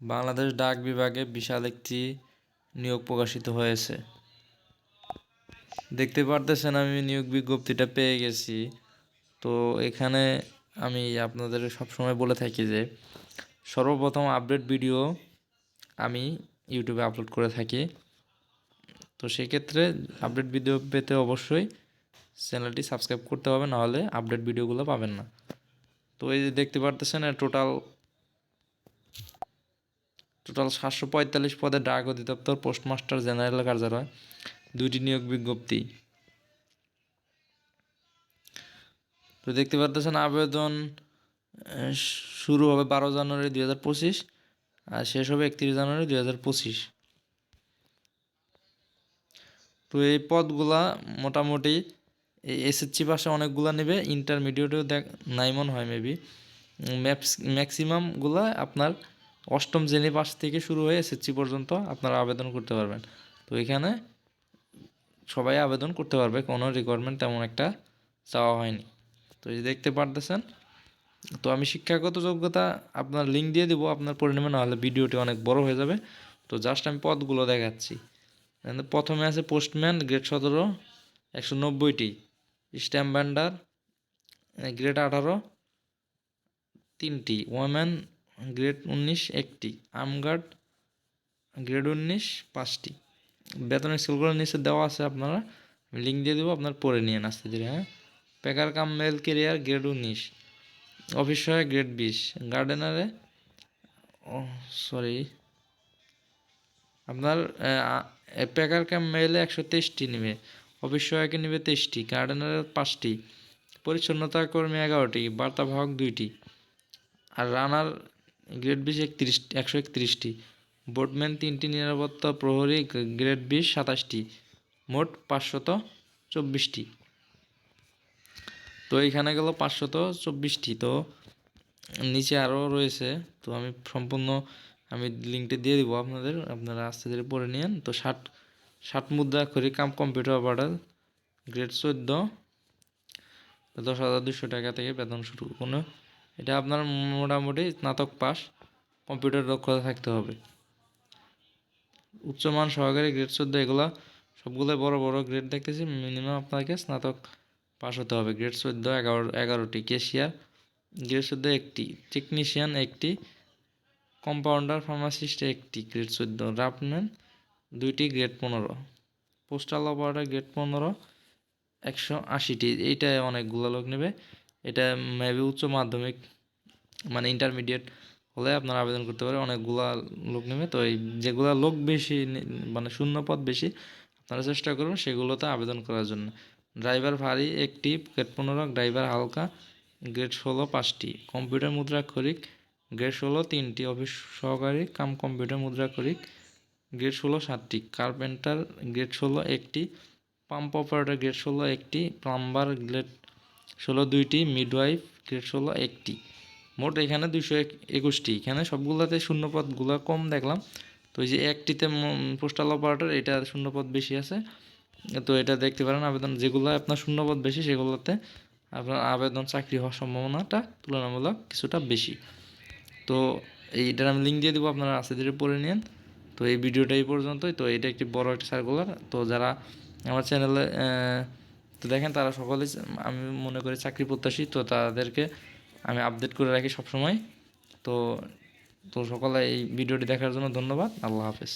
বাংলাদেশ ডাক বিভাগে বিশাল একটি নিয়োগ প্রকাশিত হয়েছে। দেখতে পারতেছেন আমি নিয়োগ বিজ্ঞপ্তিটা পেয়ে গেছি। তো এখানে আমি আপনাদের সবসময় বলে থাকি যে, সর্বপ্রথম আপডেট ভিডিও আমি ইউটিউবে আপলোড করে থাকি। তো সেক্ষেত্রে আপডেট ভিডিও পেতে অবশ্যই চ্যানেলটি সাবস্ক্রাইব করতে হবে, নাহলে আপডেট ভিডিওগুলো পাবেন না। তো এই যে দেখতে পারতেছেন টোটাল টোটাল সাতশো পঁয়তাল্লিশ পদে ডাক অধিদপ্তর, পোস্টমাস্টার জেনারেল কার্যালয়, দুইটি নিয়োগ বিজ্ঞপ্তি। তো দেখতে পারতেছেন আবেদন শুরু হবে বারো জানুয়ারি দুই হাজার পঁচিশ আর শেষ হবে একত্রিশ জানুয়ারি দুই হাজার পঁচিশ। তো এই পদগুলা মোটামুটি এই এসএসসি পাশে অনেকগুলা নেবে, ইন্টারমিডিয়েটেও দেখ নাই মনে হয় মেবি ম্যাক্সিমামগুলা আপনার অষ্টম শ্রেণি পাশ থেকে শুরু হয়ে এসএসসি পর্যন্ত আপনারা আবেদন করতে পারবেন। তো এখানে সবাই আবেদন করতে পারবে, কোনো রিকোয়ারমেন্ট তেমন একটা চাওয়া হয়নি। তো এই দেখতে পারতেছেন, তো আমি শিক্ষাগত যোগ্যতা আপনার লিঙ্ক দিয়ে দিব, আপনার নেবেন নাহলে ভিডিওটি অনেক বড় হয়ে যাবে। তো জাস্ট আমি পদগুলো দেখাচ্ছি। প্রথমে আছে পোস্টম্যান গ্রেড সতেরো, একশো নব্বইটি। স্ট্যাম্প ব্যান্ডার গ্রেড আঠারো, তিনটি। ওয়াম্যান গ্রেড উনিশ একটি আমগার্ড গ্রেড উনিশ পাঁচটি। বেতন স্কুলগুলো নিচে দেওয়া আছে আপনারা লিঙ্ক দিয়ে দেবো, আপনার পড়ে নিয়ে আস্তে ধীরে হ্যাঁ packer cum mail carrier grade উনিশ অফিস সহায়ক গ্রেড বিশ গার্ডেনারে ও সরি আপনার প্যাকার কাম মেলে একশো তেইশটি নেবে অফিস সহায়কে নেবে তেইশটি গার্ডেনারের পাঁচটি, পরিচ্ছন্নতা কর্মী এগারোটি বার্তাবাহক দুইটি, আর রানার গ্রেড বিশ একত্রিশ একশো একত্রিশটি। বোটম্যান তিনটি নিরাপত্তা প্রহরী গ্রেড বিশ সাতাশটি, মোট পাঁচশত চব্বিশটি। তো এইখানে গেল পাঁচশত চব্বিশটি। তো নিচে আরও রয়েছে, তো আমি সম্পূর্ণ আমি লিঙ্কটি দিয়ে দিব আপনাদের, আপনারা আস্তে ধীরে পড়ে নিন তো ষাট ষাট মুদ্রা করি কাম কম্পিউটার অপারেটর, গ্রেড চোদ্দ, দশ হাজার দুশো টাকা থেকে বেতন শুরু। কোনো এটা আপনার মোটামুটি স্নাতক পাস কম্পিউটার দক্ষতা থাকতে হবে। উচ্চমান সহকারী গ্রেড চোদ্দ, এগুলা সবগুলো বড় বড় গ্রেড দেখতেছি মিনিমাম আপনাকে স্নাতক পাস হতে হবে। গ্রেড চোদ্দ, এগারো, এগারোটি কেশিয়ার গ্রেড চোদ্দ একটি টেকনিশিয়ান একটি কম্পাউন্ডার ফার্মাসিস্ট একটি গ্রেড চোদ্দ রাপম্যান দুইটি গ্রেড পনেরো। পোস্টাল অপারেটর গ্রেড পনেরো, একশো আশিটি এইটা অনেকগুলো লোক নেবে। এটা মেবি উচ্চ মাধ্যমিক মানে ইন্টারমিডিয়েট হলে আপনারা আবেদন করতে পারে অনেকগুলা লোক নেবে। তো এই যেগুলা লোক বেশি মানে শূন্য পদ বেশি, আপনারা চেষ্টা করবেন সেগুলোতে আবেদন করার জন্য। ড্রাইভার ভারী একটি গ্রেড পনেরো, ড্রাইভার হালকা গ্রেড ষোলো, পাঁচটি। কম্পিউটার মুদ্রাক্ষরিক গ্রেড ষোলো, তিনটি। অফিস সহকারী, কাম কম্পিউটার মুদ্রাক্ষরিক গ্রেড ষোলো, সাতটি। কার্পেন্টার গ্রেড ষোলো, একটি। পাম্প অপারেটর গ্রেড ষোলো, একটি। প্লাম্বার গ্রেড ষোলো দুইটি মিডওয়াইফ গ্রেড ষোলো একটি। মোট এখানে এক, একুশটি। এখানে সবগুলোতে শূন্যপদগুলো কম দেখলাম। তো এই যে একটিতে পোস্টাল অপারেটর এটা শূন্যপদ বেশি আছে। তো এটা দেখতে পারেন, আবেদন যেগুলো আপনার শূন্যপদ বেশি, সেগুলোতে আপনার আবেদন চাকরি হওয়ার সম্ভাবনাটা তুলনামূলক কিছুটা বেশি। তো এইটার আমি লিঙ্ক দিয়ে দেবো, আপনারা আস্তে ধীরে পড়ে নিন তো এই ভিডিওটা এই পর্যন্তই। তো এটা একটি বড় একটা সার্কুলার তো যারা আমার চ্যানেলে তো দেখেন তারা সকলে আমি মনে করি চাকরি প্রত্যাশী, তো তাদেরকে আমি আপডেট করে রাখি সবসময়। তো তো সকলে এই ভিডিওটি দেখার জন্য ধন্যবাদ। আল্লাহ হাফেজ।